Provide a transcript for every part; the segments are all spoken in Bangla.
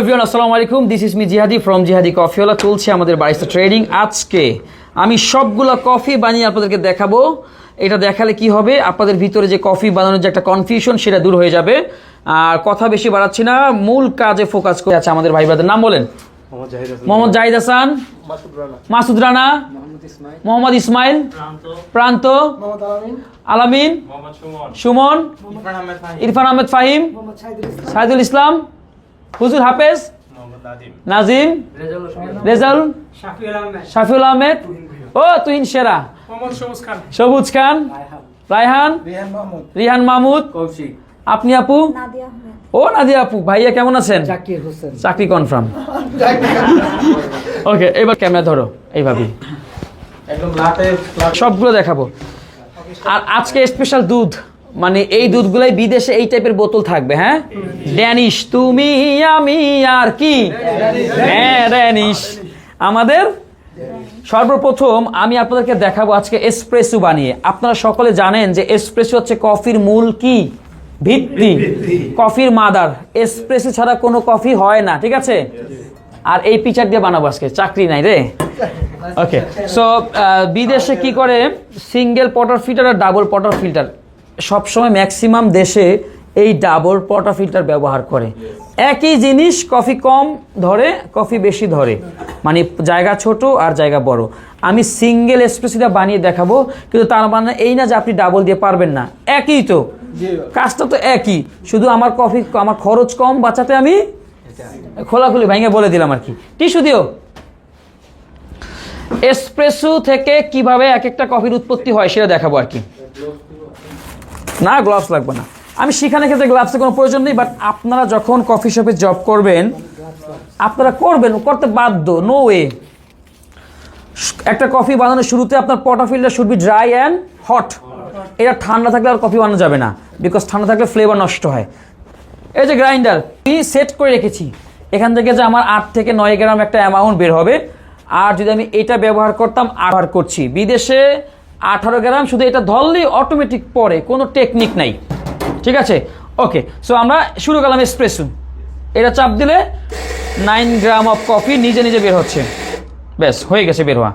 এভরিওয়ান আসসালামু আলাইকুম। This is me Jihadi from Jihadi কফিওয়ালা চলছে আমাদের বারিস্তা ট্রেডিং আজকে আমি সবগুলো কফি বানিয়ে আপনাদেরকে দেখাবো। এটা দেখালে কি হবে? আপনাদের ভিতরে যে কফি বানানোর যে একটা কনফিউশন সেটা দূর হয়ে যাবে। আর কথা বেশি বাড়াচ্ছি না। মূল কাজে ফোকাস করে আছে আমাদের ভাই ব্রাদের। নাম বলেন। মোহাম্মদ জাহিদ হাসান। মাসুদ রানা। মোহাম্মদ ইসমাইল। প্রান্ত। আলামিন। সুমন। সুমন। ইরফান আহমেদ ফাহিম। সাইদুল ইসলাম। হুজুর হাফেজ? নাজিম? রেজাল শাফিউল আহমেদ। ও তুহিন সেরা। সবুজ খান। রায়হান। রিহান মাহমুদ। রিহান মাহমুদ? কৌশিক। আপনি আপু? ও নাদিয়া আপু ভাইয়া কেমন আছেন? চাকরি কনফার্ম ওকে এবার ক্যামেরা ধরো এইভাবে সবগুলো দেখাবো। আর আজকে স্পেশাল দুধ। মানে এই দুধগুলাই বিদেশে এই টাইপের বোতল থাকবে হ্যাঁ? ড্যানিশ তুমি, আমি, আর কি? হ্যাঁ ড্যানিশ আমাদের সর্বপ্রথম আমি আপনাদেরকে দেখাবো আজকে এসপ্রেসো বানিয়ে। আপনারা সকলে জানেন যে এসপ্রেসো হচ্ছে কফির মূল কি? ভিত্তি। কফির মাদার এসপ্রেসো ছাড়া কোনো কফি হয় না, ঠিক আছে? আর এই পিচার দিয়ে বানাবো আজকে, চাকরি নাই রে। ওকে সো বিদেশে কি করে? সিঙ্গেল পটার ফিল্টার আর ডাবল পটার ফিল্টার সবসময় ম্যাক্সিমাম দেশে এই ডাবল পটার ফিল্টার ব্যবহার করে। একই জিনিস কফি কম ধরে কফি বেশি ধরে। মানে জায়গা ছোট আর জায়গা বড়। আমি সিঙ্গেল এক্সপ্রেসিটা বানিয়ে দেখাবো কিন্তু তার মানে এই না যে আপনি ডাবল দিয়ে পারবেন না। একই তো। কাজটা তো একই। শুধু আমার কফি আমার খরচ কম বাঁচাতে আমি খোলাখুলি ভাঙে বলে দিলাম আর কি। টিস্যু দিও। এসপ্রেসো থেকে কীভাবে এক একটা কফির উৎপত্তি হয় সেটা দেখাবো আর কি। না গ্লাভস লাগবে না। আমি সেখানে ক্ষেত্রে গ্লাভসের কোনো প্রয়োজন নেই বাট আপনারা যখন কফি শপে জব করবেন, আপনারা করবেন, করতে বাধ্য নো ওয়ে একটা কফি বানানোর শুরুতে আপনার portafilter should be dry and hot এটা ঠান্ডা থাকলে আর কফি বানানো যাবে না বিকজ ঠান্ডা থাকলে ফ্লেভার নষ্ট হয়। এই যে গ্রাইন্ডার আমি সেট করে রেখেছি। এখান থেকে যে আমার আট থেকে নয় গ্রাম একটা অ্যামাউন্ট বের হবে। আর যদি আমি এটা ব্যবহার করতাম ব্যবহার করছি। বিদেশে আঠারো গ্রাম, শুধু এটা ধরলেই অটোমেটিক পরে, কোনো টেকনিক নাই। ঠিক আছে? ওকে সো আমরা শুরু করলাম এসপ্রেসো এটা চাপ দিলে নাইন গ্রাম অফ কফি নিজে নিজে বের হচ্ছে। ব্যাস, হয়ে গেছে বের হওয়া।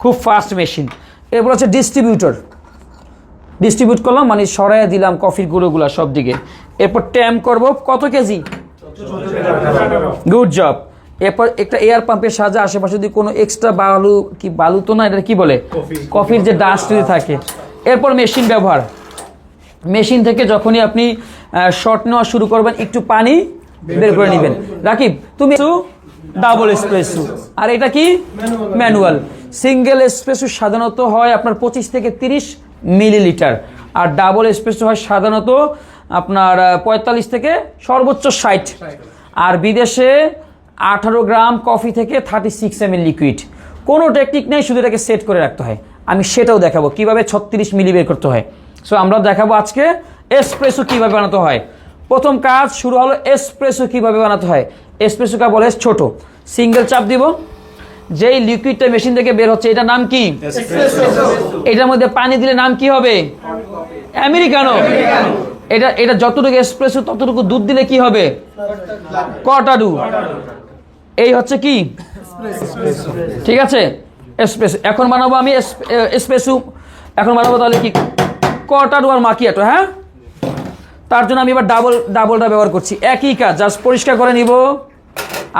খুব ফাস্ট মেশিন এরপর হচ্ছে ডিস্ট্রিবিউটর ডিস্ট্রিবিউট করলাম মানে সরাইয়া দিলাম কফির গুঁড়োগুলো সব দিকে এরপর ট্যাম করব, কত কেজি? গুড জব এরপর একটা এয়ার পাম্পের সাহায্যে আশেপাশে যদি কোনো এক্সট্রা বালু কি বালু তো না এটা কি বলে? কফির যে ডাস্ট যদি থাকে। এরপর মেশিন ব্যবহার। মেশিন থেকে যখনই আপনি শর্ট নেওয়া শুরু করবেন একটু পানি বের করে নেবেন। রাকিব তুমি ডাবল এসপ্রেসো আর এটা কি? ম্যানুয়াল সিঙ্গেল এসপ্রেসো সাধারণত হয় আপনার পঁচিশ থেকে তিরিশ মিলিলিটার আর ডাবল এসপ্রেসো হয় সাধারণত আপনার পঁয়তাল্লিশ থেকে সর্বোচ্চ ষাট। আর বিদেশে আঠারো গ্রাম কফি থেকে থার্টি সিক্স এম লিকুইড কোনো টেকনিক নেই শুধু এটাকে সেট করে রাখতে হয়। আমি সেটাও দেখাবো কীভাবে ছত্রিশ মিলি বের করতে হয়। সো আমরা দেখাবো আজকে এসপ্রেসো কীভাবে বানাতে হয়। প্রথম কাজ শুরু হলো এসপ্রেসো কীভাবে বানাতে হয়। এসপ্রেসো কা বলে ছোট। সিঙ্গেল চাপ দিব। যেই লিকুইডটা মেশিন থেকে বের হচ্ছে এটার নাম কি? এটার মধ্যে পানি দিলে নাম কি হবে? আমেরিকানো এটা এটা যতটুকু এসপ্রেসো ততটুকু দুধ দিলে কি হবে? কটাডু এই হচ্ছে কি? ঠিক আছে? এসপ্রেসো এখন বানাবো আমি এসপ্রেসো এখন বানাবো তাহলে কি? কটাডু আর মাকিয়াটো হ্যাঁ? তার জন্য আমি এবার ডাবল ডাবলটা ব্যবহার করছি। একই কাজ জাস্ট পরিষ্কার করে নিব।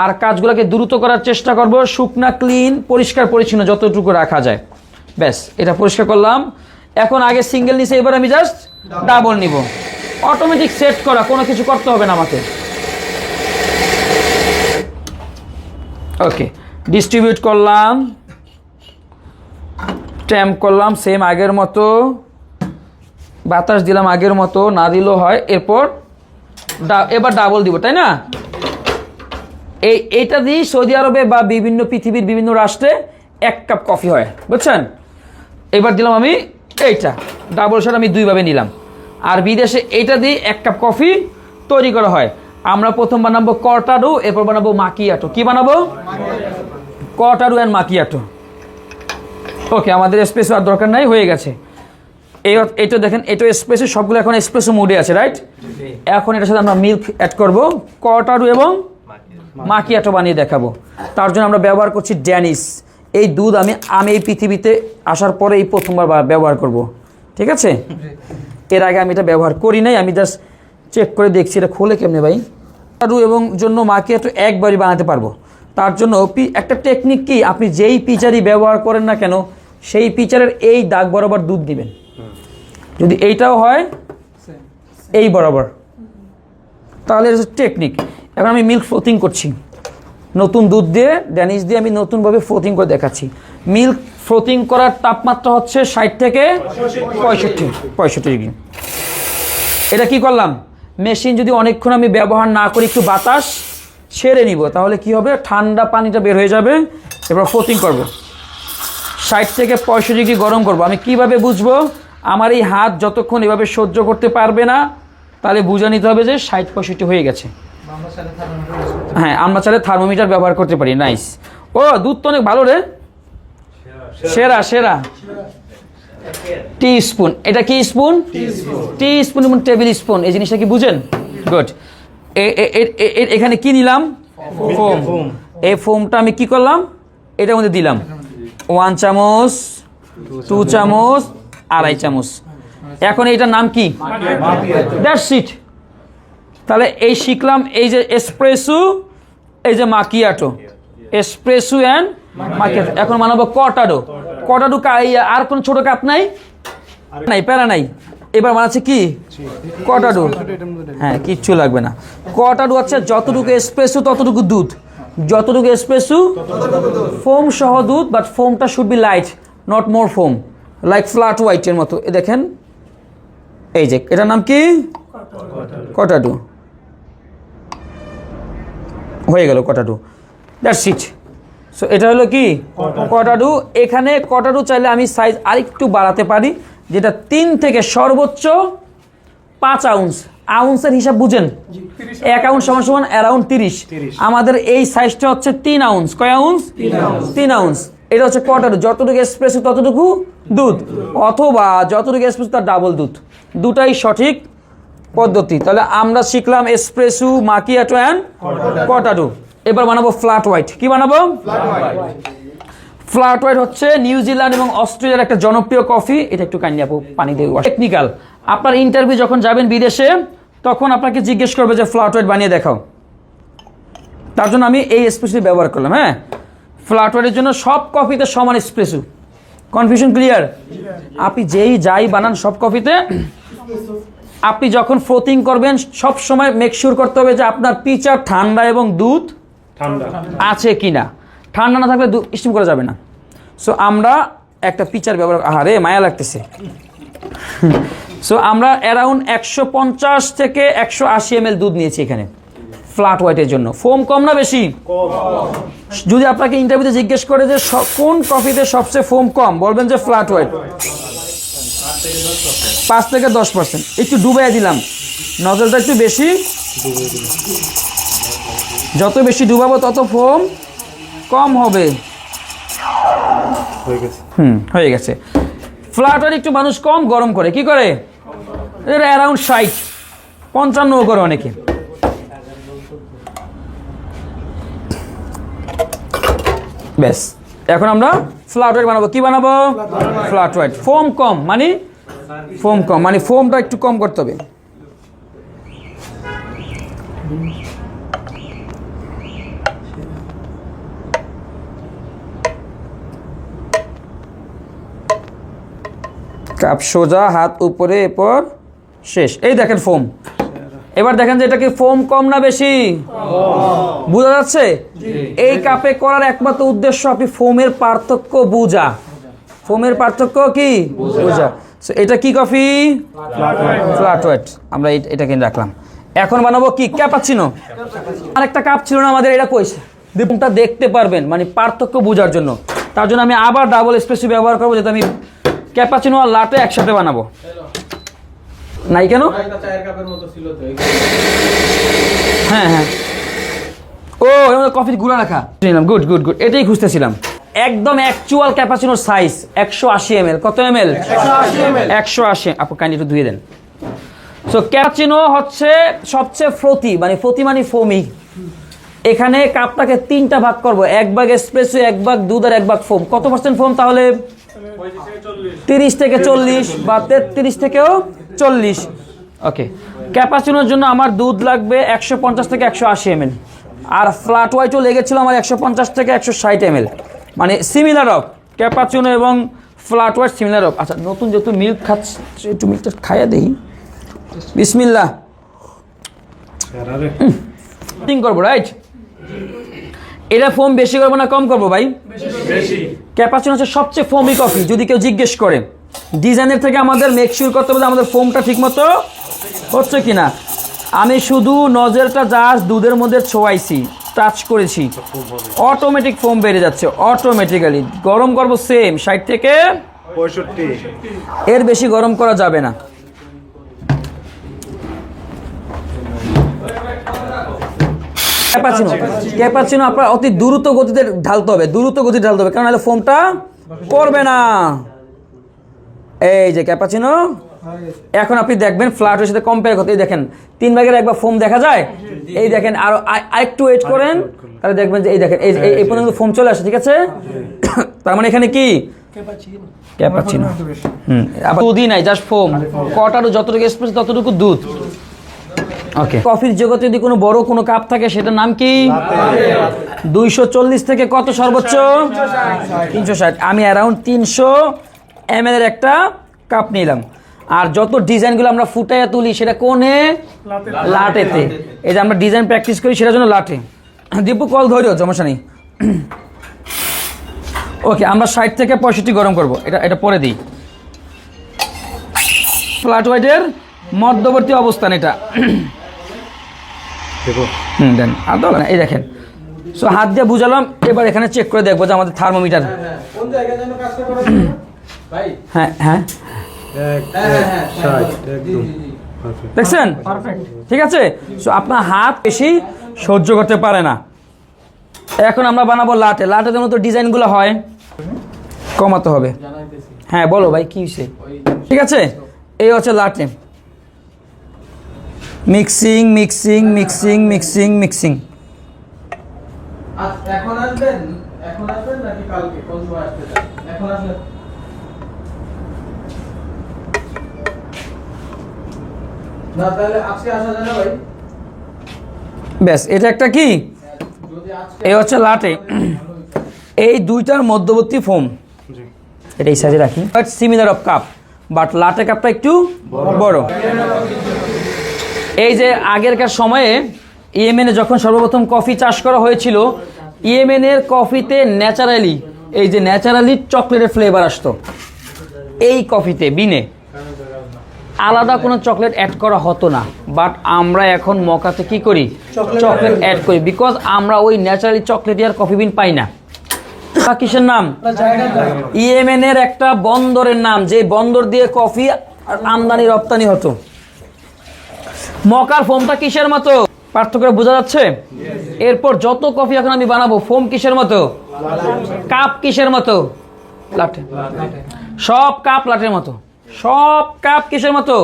আর কাজগুলোকে দ্রুত করার চেষ্টা করব। শুকনা ক্লিন পরিষ্কার, পরিচ্ছন্ন যতটুকু রাখা যায়। ব্যাস, এটা পরিষ্কার করলাম। এখন আগে সিঙ্গেল নিচে, এবার আমি জাস্ট ডাবল নিব। অটোমেটিক সেট করা, কোনো কিছু করতে হবে না আমাকে। ওকে ডিস্ট্রিবিউট করলাম। ট্যাম্প করলাম সেম আগের মতো। বাতাস দিলাম আগের মতো, না দিলেও হয়। এরপর এবার ডাবল দিব, তাই না? এই, এইটা দিয়ে সৌদি আরবে বা বিভিন্ন পৃথিবীর বিভিন্ন রাষ্ট্রে এক কাপ কফি হয়। বুঝছেন? এবার দিলাম আমি এইটা। ডাবল শট আমি দুইভাবে নিলাম। আর বিদেশে এইটা দিয়ে এক কাপ কফি তৈরি করা হয়। আমরা প্রথম বানাবো কটাডো এরপর বানাবো মাকিয়াটো। কি বানাবো? কটাডো অ্যান্ড মাকিয়াটো। ওকে আমাদের স্পেস আর দরকার নাই, হয়ে গেছে। এই এটা দেখেন এটা এসপ্রেসো সবগুলো এখন এসপ্রেসো মোডে আছে রাইট এখন এটার সাথে আমরা মিল্ক অ্যাড করব কটারু এবং মাকিয়াটো বানিয়ে দেখাবো। তার জন্য আমরা ব্যবহার করছি ড্যানিস এই দুধ আমি আমি এই পৃথিবীতে আসার পরে এই প্রথমবার ব্যবহার করব। ঠিক আছে? এর আগে আমি এটা ব্যবহার করি নাই, আমি জাস্ট চেক করে দেখছি এটা খোলে কেমনে ভাই। আরু এবং জন্য মাকে একটু একবারই বানাতে পারব। তার জন্য পি- একটা টেকনিক কি? আপনি যেই পিচারই ব্যবহার করেন না কেন, সেই পিচারের এই দাগ বরাবর দুধ দিবেন। যদি এইটাও হয়, এই বরাবর। তাহলে টেকনিক এখন আমি মিল্ক ফ্লোথিং করছি। নতুন দুধ দিয়ে ড্যানিশ দিয়ে আমি নতুনভাবে ফ্লোথিং করে দেখাচ্ছি। মিল্ক ফ্লোথিং করার তাপমাত্রা হচ্ছে ষাট থেকে পঁয়ষট্টি পঁয়ষট্টি ডিগ্রি। এটা কি করলাম? মেশিন যদি অনেকক্ষণ আমি ব্যবহার না করি, একটু বাতাস ছেড়ে নিব, তাহলে কি হবে? ঠান্ডা পানিটা বের হয়ে যাবে। এবার ফ্লোথিং করব। ষাট থেকে পঁয়ষট্টি ডিগ্রি গরম করব। আমি কীভাবে বুঝব? আমার এই হাত যতক্ষণ এভাবে সহ্য করতে পারবে না, তাহলে বুঝে নিতে হবে যে ষাট পঁয়ষট্টি হয়ে গেছে। হ্যাঁ আমরা চাইলে থার্মোমিটার ব্যবহার করতে পারি। নাইস ও, দুধ তো অনেক ভালো রে। সেরা সেরা। টি স্পুন এটা কি স্পুন টি স্পুন এবং টেবিল স্পুন এই জিনিসটা কি বুঝেন? গুড এখানে কি নিলাম? ফোম এই ফোমটা আমি কি করলাম? এটার মধ্যে দিলাম। ওয়ান চামচ টু চামচ। আড়াই চামচ। এখন এইটার নাম কি? দ্যাটস ইট তাহলে এই শিখলাম এই যে এসপ্রেসু এই যে মাকিয়াটো এসপ্রেসু অ্যান্ড এখন মানাবো কটাডো কটাডো আর কোন ছোট কাপ নাই? নাই, প্যারা নাই। এবার বানাচ্ছে কি? কটাডো হ্যাঁ কিচ্ছু লাগবে না। কটাডো হচ্ছে যতটুকু এসপ্রেসু ততটুকু দুধ। যতটুকু এসপ্রেসু ফোম সহ দুধ but ফোমটা should be light not more foam like flat হোয়াইটের মতো। এ দেখেন। এই যে, এটার নাম কি? কটাডু হয়ে গেল কটাডু দ্যাটস ইট সো এটা হলো কি? কটাডু এখানে কটাডু চাইলে আমি সাইজ আরেকটু বাড়াতে পারি যেটা তিন থেকে সর্বোচ্চ পাঁচ আউন্স আউন্সের হিসাব বুঝেন। এক আউন্স সমান সমান অ্যারাউন্ড তিরিশ। আমাদের এই সাইজটা হচ্ছে তিন আউন্স কয় আউন্স তিন আউন্স এটা হচ্ছে কটাডু যতটুকু এক্সপ্রেসো ততটুকু দুধ। অথবা যতটুকু এক্সপ্রেসো তার ডাবল দুধ। দুটাই সঠিক পদ্ধতি। তাহলে আমরা শিখলাম এসপ্রেসু মাকিয়াটো অ্যান্ড কটাডু এবার বানাবো ফ্ল্যাট হোয়াইট কি বানাবো? ফ্ল্যাট হোয়াইট হচ্ছে নিউজিল্যান্ড এবং অস্ট্রেলিয়ার একটা জনপ্রিয় কফি এটা একটু কাইন্ডলি আপু পানি দিয়ে টেকনিক্যাল আপনার ইন্টারভিউ যখন যাবেন বিদেশে তখন আপনাকে জিজ্ঞেস করবে যে ফ্ল্যাট হোয়াইট বানিয়ে দেখাও। তার জন্য আমি এই এসপ্রেসি ব্যবহার করলাম হ্যাঁ? ফ্ল্যাট হোয়াইটের জন্য সব কফিতে সমান এসপ্রেসু কনফিউশন ক্লিয়ার আপনি যেই যাই বানান সব কফিতে আপনি যখন ফ্লোথিং করবেন সব সময় মেক শিওর করতে হবে যে আপনার পিচার ঠান্ডা এবং দুধ আছে কিনা ঠান্ডা না থাকলে স্টিম করা যাবে না। সো আমরা একটা পিচার ব্যবহার আহারে, মায়া লাগতেছে। সো আমরা অ্যারাউন্ড একশো পঞ্চাশ থেকে একশো আশি এম দুধ নিয়েছি এখানে। ফ্ল্যাট হোয়াইটের জন্য। ফোম কম না বেশি? যদি আপনাকে ইন্টারভিউতে জিজ্ঞেস করে যে কোন কফিতে সবচেয়ে ফোম কম, বলবেন যে ফ্ল্যাট হোয়াইট পাঁচ থেকে দশ পার্সেন্ট একটু ডুবাই দিলাম। নজলটা একটু বেশি। যত বেশি ডুবাবো তত ফোম কম হবে। হুম হয়ে গেছে। ফ্ল্যাটার একটু মানুষ কম গরম করে কি করে? অ্যারাউন্ড ষাট পঞ্চান্ন করে অনেকে। ব্যাস এখন আমরা ফ্ল্যাট হোয়াইট বানাবো। কি বানাবো? ফ্ল্যাট হোয়াইট ফোম কম মানে ফোম কম মানে ফোমটা একটু কম করতে হবে। কাপ সোজা হাত উপরে এরপর শেষ। এই দেখেন ফোম। এবার দেখেন যে এটা কি ফোম কম না বেশি? বোঝা যাচ্ছে? এই কাপে করার একমাত্র উদ্দেশ্য আপনি ফোমের পার্থক্য বুঝা। ফোমের পার্থক্য কি? বুঝা। এটা কি কফি? ফ্ল্যাট হোয়াইট আমরা এটা কিনে রাখলাম। এখন বানাবো কি? ক্যাপাচিনো। আর একটা কাপ ছিল না আমাদের এটা কইছে দীপনটা দেখতে পারবেন মানে পার্থক্য বোঝার জন্য। তার জন্য আমি আবার ডাবল স্পেসি ব্যবহার করব যাতে আমি ক্যাপাচিনো আর লাটে একসাথে বানাবো। নাই কেন? হ্যাঁ হ্যাঁ। ও কফির গুঁড়া রাখা। নিলাম গুড গুড গুড এটাই খুঁজতেছিলাম। একদম অ্যাকচুয়াল ক্যাপাচিনোর সাইজ একশো আশি এম এল কত এম এল একশো আশি। আপু কাইন্ডলি একটু ধুয়ে দেন। সো ক্যাপাচিনো হচ্ছে সবচেয়ে ফ্রতি মানে ফ্রতি মানে ফোমি। এখানে কাপটাকে তিনটা ভাগ করব এক ভাগ এসপ্রেসো এক ভাগ দুধ আর এক ভাগ ফোম কত পার্সেন্ট ফোম তাহলে? তিরিশ থেকে চল্লিশ বা তেত্রিশ থেকেও চল্লিশ। ওকে ক্যাপাচিনোর জন্য আমার দুধ লাগবে একশো পঞ্চাশ থেকে একশো আশি এমএল আর ফ্ল্যাট হোয়াইটও লেগেছিল আমার একশো পঞ্চাশ থেকে একশো ষাট এমএল মানে সিমিলার অফ ক্যাপাচিনো এবং ফ্ল্যাট হোয়াইট সিমিলার অফ আচ্ছা নতুন যেহেতু মিল্ক খাচ্ছি একটু মিল্কটা খাইয়া দেই। বিসমিল্লা করব রাইট এটা ফোম বেশি করব না কম করব ভাই? ক্যাপাচিনো হচ্ছে সবচেয়ে ফোমি কফি যদি কেউ জিজ্ঞেস করে। ডিজাইনের থেকে আমাদের মেকশিওর করতে হবে আমাদের ফোমটা ঠিকমতো হচ্ছে কিনা। আমি শুধু নজরটা জাস্ট দুধের মধ্যে ছোঁয়াইছি টাচ করেছি। অটোমেটিক ফোম বেড়ে যাচ্ছে অটোমেটিক্যালি গরম করব সেম ষাট থেকে পঁয়ষট্টি। এর বেশি গরম করা যাবে না। ক্যাপাচিনো। ক্যাপাচিনো আপনার অতি দ্রুত গতিতে ঢালতে হবে দ্রুত গতিতে ঢালতে হবে। কারণ নাহলে ফোমটা করবে না। এই যে ক্যাপাচিনো এখন আপনি দেখবেন ফ্ল্যাটের সাথে কম্পেয়ার করতে। এই দেখেন তিন ভাগের একবার ফোম দেখা যায়। এই দেখেন আর আরেকটু ওয়েট করেন। তাহলে দেখবেন যে এই দেখেন এই এই- পর্যন্ত ফোম চলে আসে ঠিক আছে? তার মানে এখানে কি? ক্যাপাচিনো। হুম আবার দুধই নাই জাস্ট ফোম কটার যতটুকু এক্সপ্রেস ততটুকু দুধ। কফির জগতে যদি কোনো বড় কোনো কাপ থাকে সেটার নাম কি? দুইশো চল্লিশ থেকে কত সর্বোচ্চ? তিনশো ষাট। আমি অ্যারাউন্ড তিনশো এম এর একটা কাপ নিলাম। আর যত ডিজাইনগুলো আমরা ফুটাইয়া তুলি সেটা কোনে? লাটেতে। এই যে আমরা ডিজাইন প্র্যাকটিস করি সেটার জন্য লাটে। দীপু কল ধৈর্য সমস্যা নেই ওকে আমরা ষাট থেকে পঁয়ষট্টি গরম করব। এটা এটা পরে দিই। ফ্ল্যাট হোয়াইটের মধ্যবর্তী অবস্থান এটা। দেখো। হুম দেন। আর না এই দেখেন। সো হাত দিয়ে বুঝালাম এবার এখানে চেক করে দেখব যে আমাদের থার্মোমিটার হ্যাঁ হ্যাঁ পারফেক্ট দেখছেন? ঠিক আছে? সো আপনার হাত বেশি সহ্য করতে পারে না। এখন আমরা বানাবো লাটে। লাটে যেন তো ডিজাইনগুলো হয়। কমাতে হবে। হ্যাঁ বলো ভাই কি হয়েছে ঠিক আছে? এই হচ্ছে latte. Mixing mixing mixing mixing mixing. আজ এখন আসবেন? এখন আসবেন নাকি কালকে? কোন সময় আসতে চান? এখন আসবেন। না তাহলে আজকে আসা যায় না ভাই। ব্যাস এটা একটা কি? এই হচ্ছে লাটে। এই দুইটার মধ্যবর্তী ফোম। জি। এটা এই সাইজে রাখি। But similar of cup but latte কাপটা একটু বড়। এই যে আগেরকার সময়ে ইয়েমেনে যখন সর্বপ্রথম কফি চাষ করা হয়েছিল ইয়েমেনের কফিতে ন্যাচারালি এই যে ন্যাচারালি চকলেটের ফ্লেভার আসতো। এই কফিতে বিনে। আলাদা কোনো চকলেট অ্যাড করা হতো না। বাট আমরা এখন মকাতে কি করি? চকলেট অ্যাড করি। বিকজ আমরা ওই ন্যাচারালি চকলেট আর কফি বিন পাই না। কিসের নাম? ইয়েমেনের একটা বন্দরের নাম যে বন্দর দিয়ে কফি আমদানি রপ্তানি হতো। মকার ফোমটা কিসের মতো? পার্থক্য বোঝা যাচ্ছে? এরপর যত কফি এখন আমি বানাবো, ফোম কিসের মতো? কাপ কিসের মতো? লাটে সব কাপ লাটের মতো। সব কাপ কিসের মতো?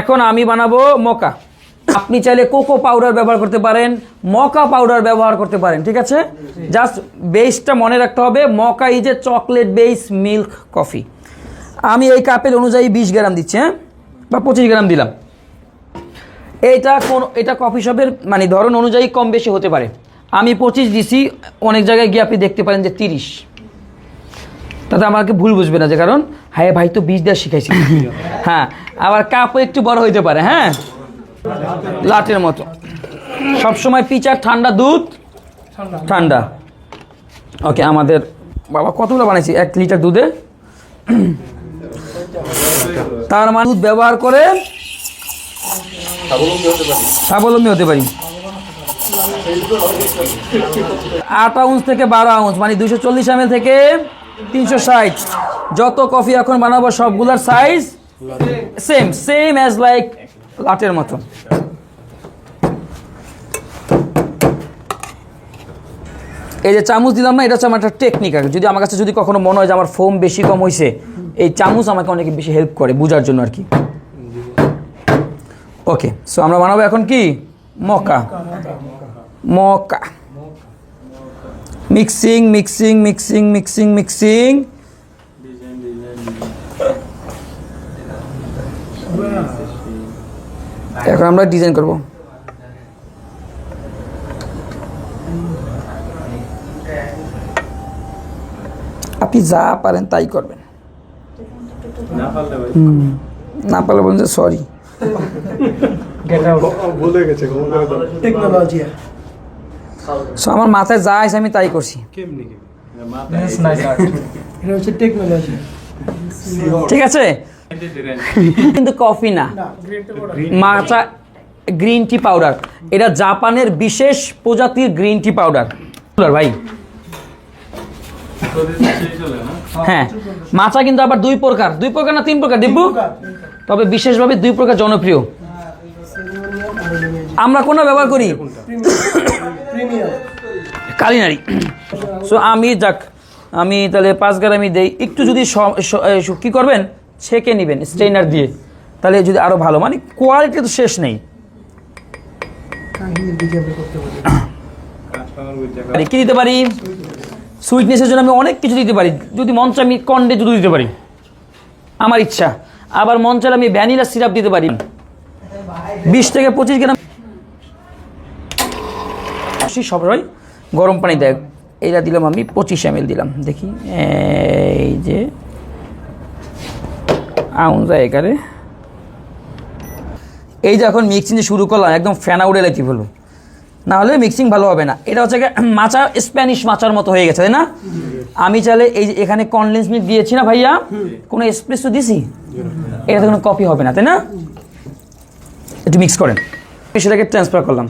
এখন আমি বানাবো মকা। আপনি চাইলে কোকো পাউডার ব্যবহার করতে পারেন, মকা পাউডার ব্যবহার করতে পারেন, ঠিক আছে? জাস্ট বেসটা মনে রাখতে হবে, mocha is a chocolate base milk coffee আমি এই কাপের অনুযায়ী বিশ গ্রাম দিচ্ছি হ্যাঁ? বা পঁচিশ গ্রাম দিলাম। এইটা কোন এটা কফি শপের মানে ধরন অনুযায়ী কম বেশি হতে পারে। আমি পঁচিশ দিছি অনেক জায়গায় গিয়ে আপনি দেখতে পারেন যে তিরিশ। তাতে আমাকে ভুল বুঝবে না যে কারণ হ্যাঁ ভাই তো বিষ দেওয়া শিখাইছি। হ্যাঁ আবার কাপও একটু বড় হইতে পারে হ্যাঁ? লাটের মতো। সবসময় পিচার ঠান্ডা দুধ ঠান্ডা। ওকে আমাদের বাবা কতগুলো বানাইছি? এক লিটার দুধে। তার মানে দুধ ব্যবহার করে স্বাবলম্বী হতে পারি। আট আউন্স থেকে বারো আউন্স মানে দুশো চল্লিশ এম থেকে তিনশো ষাট। যত কফি এখন বানাবো, সবগুলার size same same as like লাটের মতো। এই যে চামচ দিলাম না, এটা হচ্ছে আমার একটা টেকনিক আর যদি আমার কাছে যদি কখনো মনে হয় যে আমার ফোম বেশি কম হয়েছে এই চামচ আমাকে অনেক বেশি হেল্প করে বোঝার জন্য আর কি। ওকে সো আমরা বানাবো এখন কি? Mocha mocha mixing mixing mixing mixing mixing এখন আমরা ডিজাইন করব। আপনি যা পারেন তাই করবেন। না পারলে বলুন যে সরি ভুলে গেছে ঘুম করে টেকনোলজি সো আমার মাথায় যা আছে আমি তাই করছি। এটা হচ্ছে টেকনোলজি ঠিক আছে? কিন্তু কফি না। মাচা গ্রিন টি পাউডার এটা জাপানের বিশেষ প্রজাতির গ্রিন টি পাউডার ভাই হ্যাঁ মাচা কিন্তু আবার দুই প্রকার। দুই প্রকার না তিন প্রকার? দিব্যু তবে বিশেষভাবে দুই প্রকার জনপ্রিয়। আমরা কোনটা ব্যবহার করি? কালিনারি। সো আমি যাক আমি তাহলে পাঁচ গ্রাম আমি দেই। একটু যদি কি করবেন? ছেঁকে নেবেন স্ট্রেনার দিয়ে। তাহলে যদি আরও ভালো মানে কোয়ালিটি তো শেষ নেই। কি দিতে পারি? সুইটনেসের জন্য আমি অনেক কিছু দিতে পারি। যদি মন আমি কন্ডে দুধ দিতে পারি। আমার ইচ্ছা। আবার মন আমি ভ্যানিলা সিরাপ দিতে পারি। বিশ থেকে পঁচিশ গ্রাম সবাই গরম পানি দেয় এইটা দিলাম আমি পঁচিশ এম দিলাম। দেখি। এই যে। আউন্সা একারে এই যে এখন মিক্সিং শুরু করলাম। একদম ফ্যানা উড়ে লাইতে বলব। না হলে মিক্সিং ভালো হবে না। এটা হচ্ছে মাচা স্প্যানিশ মাচার মতো হয়ে গেছে তাই না? আমি চাইলে এই যে এখানে কনডেন্স মিল্ক দিয়েছি না ভাইয়া? কোনো এসপ্রেসো দিছি? এটাতে কোনো কপি হবে না তাই না? একটু মিক্স করেন। সেটাকে ট্রান্সফার করলাম।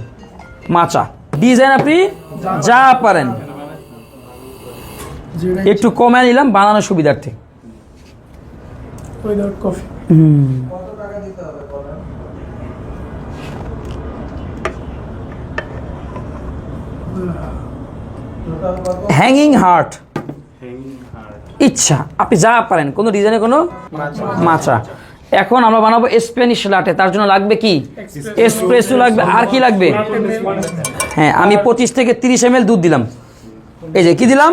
মাচা। ডিজাইন আপনি যা পারেন। একটু কমে নিলাম বানানোর সুবিধার্থে। উইদাউট কফি কত টাকা দিতে হবে বলেন টোটাল কত হ্যাঙ্গিং হার্ট ইচ্ছা। আপনি যা পারেন কোনো ডিজাইনে কোনো মাচা। এখন আমরা বানাবো স্প্যানিশ লাটে তার জন্য লাগবে কি? এসপ্রেসো লাগবে। আর কি লাগবে? হ্যাঁ আমি পঁচিশ থেকে তিরিশ এম দুধ দিলাম। এই যে কি দিলাম?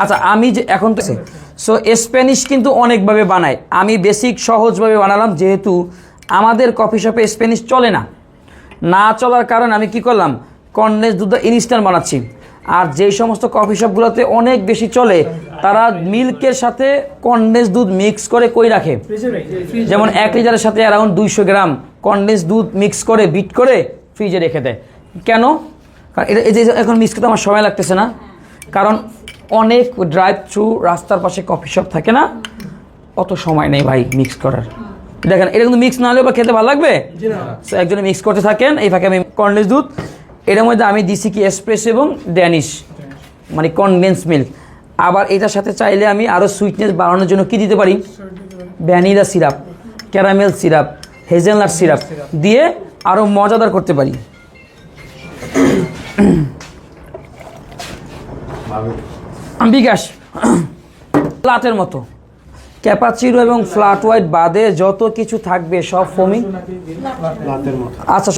আচ্ছা আমি যে এখন তো সো স্প্যানিশ কিন্তু অনেকভাবে বানায়। আমি বেসিক সহজভাবে বানালাম যেহেতু আমাদের কফি শপে স্প্যানিশ চলে না। না চলার কারণে আমি কি করলাম? কন্ডেন্স দুধ ইনস্ট্যান্ট বানাচ্ছি। আর যেই সমস্ত কফি শপগুলোতে অনেক বেশি চলে তারা মিল্কের সাথে কন্ডেন্স দুধ মিক্স করে কই রাখে? যেমন এক লিটারের সাথে অ্যারাউন্ড দুইশো গ্রাম কন্ডেন্স দুধ মিক্স করে বিট করে ফ্রিজে রেখে দেয়। কেন? কারণ এটা এই যে এখন মিক্স করতে আমার সময় লাগতেছে না। কারণ অনেক ড্রাইভ থ্রু রাস্তার পাশে কফি শপ থাকে না অত সময় নেই ভাই মিক্স করার। দেখেন এটা কিন্তু মিক্স না হলেও বা খেতে ভালো লাগবে? একজনে মিক্স করতে থাকেন এই ফাঁকে আমি কন্ডেন্স দুধ এটার মধ্যে আমি দিছি কি এসপ্রেস এবং ড্যানিশ মানে কনডেন্স মিল্ক আবার এটার সাথে চাইলে আমি আরও সুইটনেস বাড়ানোর জন্য কি দিতে পারি? Vanilla syrup caramel syrup hazelnut syrup দিয়ে আরও মজাদার করতে পারি। বিকাশ ফ্লাটের মতো। ক্যাপাচিরো এবং ফ্ল্যাট হোয়াইট বাদে যত কিছু থাকবে সব ফোমিং আচ্ছা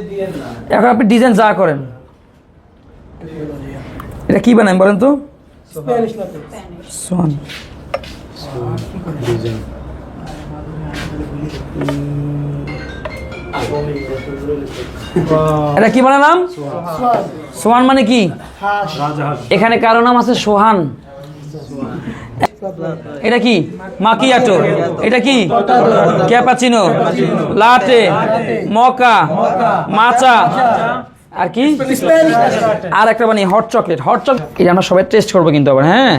এখন আপনি ডিজাইন যা করেন। এটা কি বানান বলেন তো? ডিজাইন এটা কি বানালাম সোহান মানে কি? এখানে কারও নাম আছে সোহান। এটা কি? মাকিয়াটো। এটা কি? ক্যাপাচিনো। লাটে। মকা। মাচা। আর কি? আর একটা মানে হট চকলেট হট চকলেট এটা আমরা সবাই টেস্ট করব কিন্তু আবার হ্যাঁ?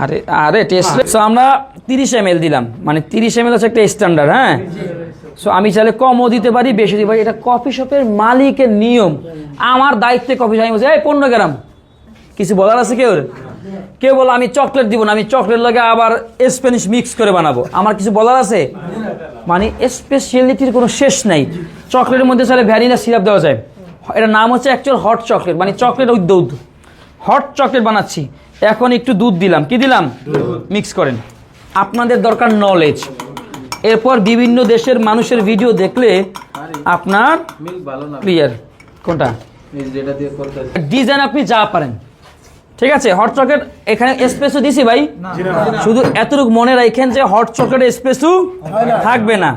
আরে আরে টেস্ট সো আমরা তিরিশ এম দিলাম। মানে তিরিশ এম হচ্ছে একটা স্ট্যান্ডার্ড হ্যাঁ? সো আমি চাইলে কমও দিতে পারি বেশি দিতে পারি। এটা কফি শপের মালিকের নিয়ম। আমার দায়িত্বে কফি শপ আমি বলছি এই পনেরো গ্রাম। কিছু বলার আছে কেউ? কেউ বলো আমি চকলেট দিব না আমি চকলেট লাগে আবার স্প্যানিশ মিক্স করে বানাবো। আমার কিছু বলার আছে? মানে স্পেশালিটির কোনো শেষ নাই। চকলেটের মধ্যে চাইলে ভ্যানিলা সিরাপ দেওয়া যায়। এটার নাম হচ্ছে অ্যাকচুয়াল হট চকলেট মানে চকলেট উইথ দুধ হট চকলেট বানাচ্ছি। এখন একটু দুধ দিলাম। কি দিলাম? মিক্স করেন। আপনাদের দরকার নলেজ এরপর বিভিন্ন দেশের মানুষের ভিডিও দেখলে আপনার মিল্ক ভালো না। ক্লিয়ার কোনটা? এই যেটা দিয়ে করতে ডিজাইন আপনি যা পারেন। ঠিক আছে? হট চকলেট এখানে স্পেসও দিছি ভাই। শুধু এতটুকু মনে রাখেন যে হট চকলেট স্পেসও থাকবে না।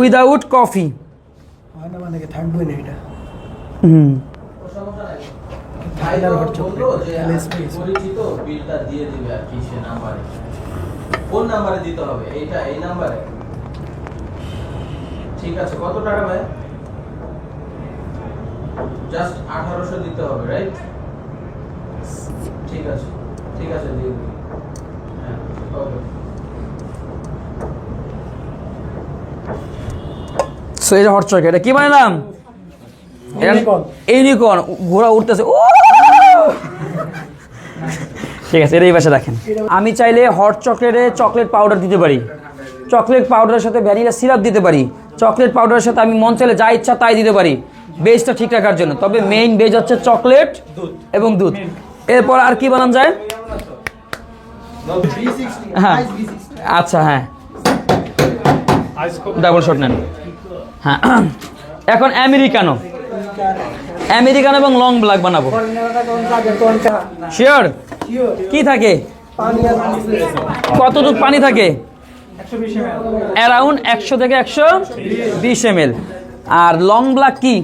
Without coffee hmm. কোন নাম্বারে দিতে হবে? এইটা এই নাম্বারে? ঠিক আছে কত টাকা ভাই? জাস্ট আঠারোশো দিতে হবে রাইট ঠিক আছে ঠিক আছে দিয়ে দিন হ্যাঁ ওকে। সো এটা হট চকলেট এটা কি বানালাম? ইউনিকর্ন। ঘোড়া উঠতেছে ও! ঠিক আছে এটা এই পাশে রাখেন। আমি চাইলে হট চকলেটে চকলেট পাউডার দিতে পারি। চকলেট পাউডারের সাথে ভ্যানিলা সিরাপ দিতে পারি। চকলেট পাউডারের সাথে আমি মন চাইলে যা ইচ্ছা তাই দিতে পারি। বেজটা ঠিক রাখার জন্য। তবে মেইন বেজ হচ্ছে চকলেট এবং দুধ। এরপর আর কি বানানো যায়? হ্যাঁ। আচ্ছা হ্যাঁ। ডাবল শট নেন। হ্যাঁ। এখন আমেরিকানো। আমেরিকানো এবং লং ব্ল্যাক বানাবো। শিওর কি থাকে? আর পানি থাকে? অ্যারাউন্ড একশো থেকে একশো বিশ এম আর লং ব্ল্যাক কি?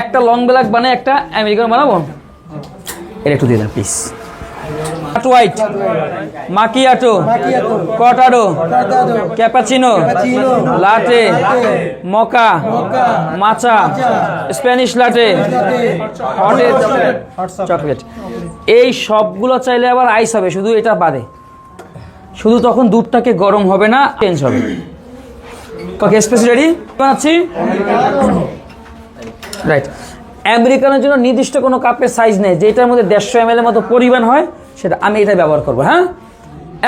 একটা লং ব্ল্যাক বানায় একটা আমেরিকান বানাবো? এটা একটু দিয়ে দেন please white macchiato cortado cappuccino latte mocha matcha Spanish latte hot chocolate এই সবগুলো চাইলে আবার আইস হবে শুধু এটা বাদে। শুধু তখন দুধটাকে গরম হবে না চেঞ্জ হবে। ওকে রেডি বানাচ্ছি? রাইট আমেরিকানের জন্য নির্দিষ্ট কোনো কাপের সাইজ নেই যেটার মধ্যে দেড়শো এম এর মতো পরিমাণ হয়। সেটা আমি এটা ব্যবহার করব হ্যাঁ?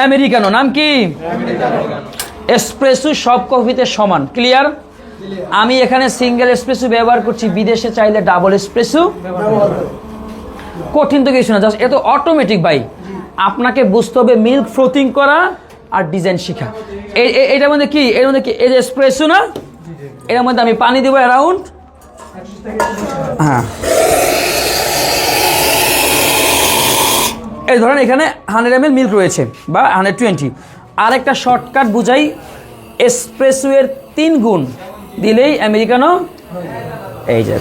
আমেরিকানো নাম কি? এসপ্রেসো সব কফিতে সমান, ক্লিয়ার? আমি এখানে সিঙ্গেল এসপ্রেসো ব্যবহার করছি, বিদেশে চাইলে ডাবল এসপ্রেসো। কঠিন তো কিছু না, জাস্ট এত অটোমেটিক ভাই। আপনাকে বুঝতে হবে মিল্ক ফ্রোথিং করা আর ডিজাইন শেখা। এটার মধ্যে কি? এর মধ্যে কি? এই যে এসপ্রেসো না? এর মধ্যে আমি পানি দেবো অ্যারাউন্ড হ্যাঁ। এই ধরেন এখানে হান্ড্রেড এম মিল্ক রয়েছে বা হান্ড্রেড টোয়েন্টি আর একটা শর্টকাট বুঝাই এসপ্রেসো এর তিন গুণ দিলেই আমেরিকানো এই যে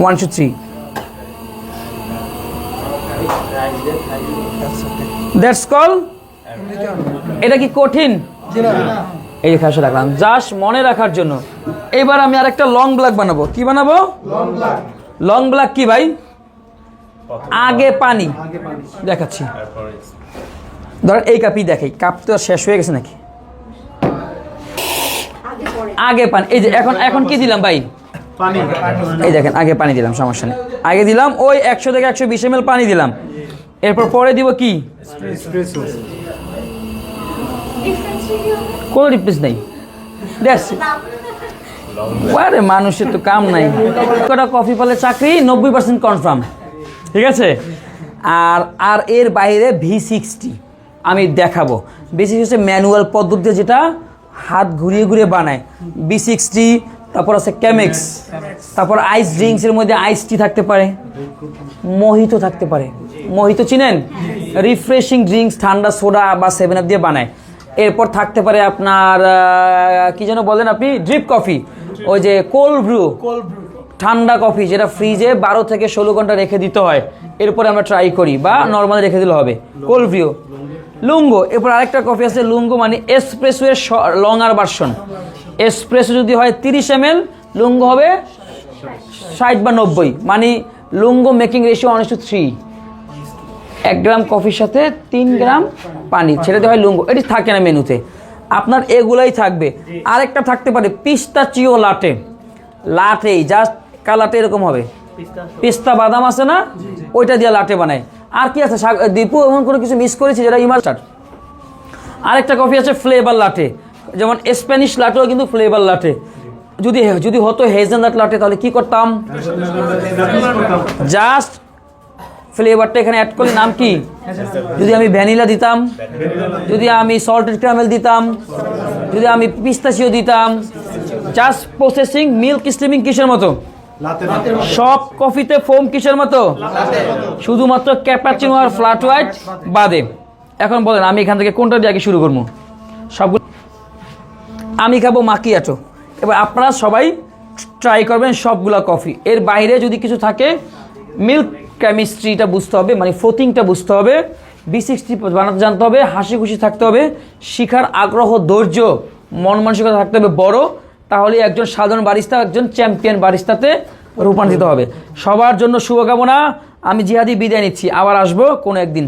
one two three that's call এটা কি কঠিন? এই খাসে রাখলাম। জাস্ট মনে রাখার জন্য। এবার আমি আরেকটা লং ব্ল্যাক বানাবো। কি বানাবো? লং ব্ল্যাক কি ভাই? আগে পানি। দেখাচ্ছি। ধরেন এই কাপই দেখাই কাপ তো আর শেষ হয়ে গেছে নাকি? আগে পানি। এই যে এখন এখন কি দিলাম ভাই? এই দেখেন আগে পানি দিলাম সমস্যা নেই। আগে দিলাম ওই একশো থেকে একশো বিশ এম পানি দিলাম। এরপর পরে দিব কি? কোনো রিপ্লেস নেই। আরে মানুষের তো কাম নাই। কটা কফি পালে চাকরি? নব্বই পার্সেন্ট কনফার্ম ঠিক আছে? আর আর এর বাইরে ভি সিক্সটি আমি দেখাবো। বেশি হচ্ছে ম্যানুয়াল পদ্ধতিতে যেটা হাত ঘুরিয়ে ঘুরিয়ে বানায়। বি সিক্সটি তারপর আছে ক্যামেক্স তারপর আইস ড্রিঙ্কসের মধ্যে আইস টি থাকতে পারে মোহিত থাকতে পারে। মোহিত চিনেন? রিফ্রেশিং ড্রিঙ্কস ঠান্ডা সোডা বা সেভেন আপ দিয়ে বানায়। এরপর থাকতে পারে আপনার কি যেন বলেন আপনি? ড্রিপ কফি ওই যে কোল্ড ব্রু cold brew, ঠান্ডা কফি যেটা ফ্রিজে বারো থেকে ষোলো ঘণ্টা রেখে দিতে হয়। এরপরে আমরা ট্রাই করি বা নর্মাল রেখে দিলে হবে। Cold brew lungo. এরপর আরেকটা কফি আছে লুঙ্গো মানে এসপ্রেসো এর লং আর ভার্সন এসপ্রেসো যদি হয় তিরিশ এম এল লুঙ্গো হবে ষাট বা নব্বই। মানে lungo making ratio one two three এক গ্রাম কফির সাথে তিন গ্রাম পানি। ছেড়ে দেওয়া হয় লুঙ্গো। এটি থাকে না মেনুতে। আপনার এগুলাই থাকবে। আরেকটা থাকতে পারে পিস্তা চিও লাটে। লাটেই জাস্ট কালাটে এরকম হবে? পিস্তা বাদাম আছে না? ওইটা দিয়ে লাটে বানায়। আর কি আছে? দীপু এমন কোনো কিছু মিস করেছি যেটা ইমার্টার আরেকটা কফি আছে ফ্লেভার লাটে। যেমন স্প্যানিশ লাটেও কিন্তু ফ্লেভার লাটে। যদি যদি হতো হেজেনদাট লাটে তাহলে কি করতাম? জাস্ট ফ্লেভারটা এখানে অ্যাড করলে নাম কি? যদি আমি ভ্যানিলা দিতাম। যদি আমি সল্টেড ক্যারামেল দিতাম। যদি আমি পিস্তাচিও দিতাম। জাস্ট প্রসেসিং মিল্ক স্টিমিং কিসের মতো? সব কফিতে ফোম কিসের মতো? শুধুমাত্র ক্যাপাচিনো আর ফ্ল্যাট হোয়াইট বাদে। এখন বলেন আমি এখান থেকে কোনটা দিয়ে আগে শুরু করব? সবগুলো আমি খাব মাকিয়াটো এবার আপনারা সবাই ট্রাই করবেন সবগুলা কফি এর বাইরে যদি কিছু থাকে মিল্ক কেমিস্ট্রিটা বুঝতে হবে মানে ফ্লোতিংটা বুঝতে হবে বি সিক্সটি বানাতে জানতে হবে হাসি খুশি থাকতে হবে শিখার আগ্রহ ধৈর্য মন মানসিকতা থাকতে হবে বড়। তাহলে একজন সাধারণ বারিস্তা, একজন চ্যাম্পিয়ন বারিস্তাতে রূপান্তরিত হবে। সবার জন্য শুভকামনা, আমি জিহাদি বিদায় নিচ্ছি। আবার আসব কোনো একদিন।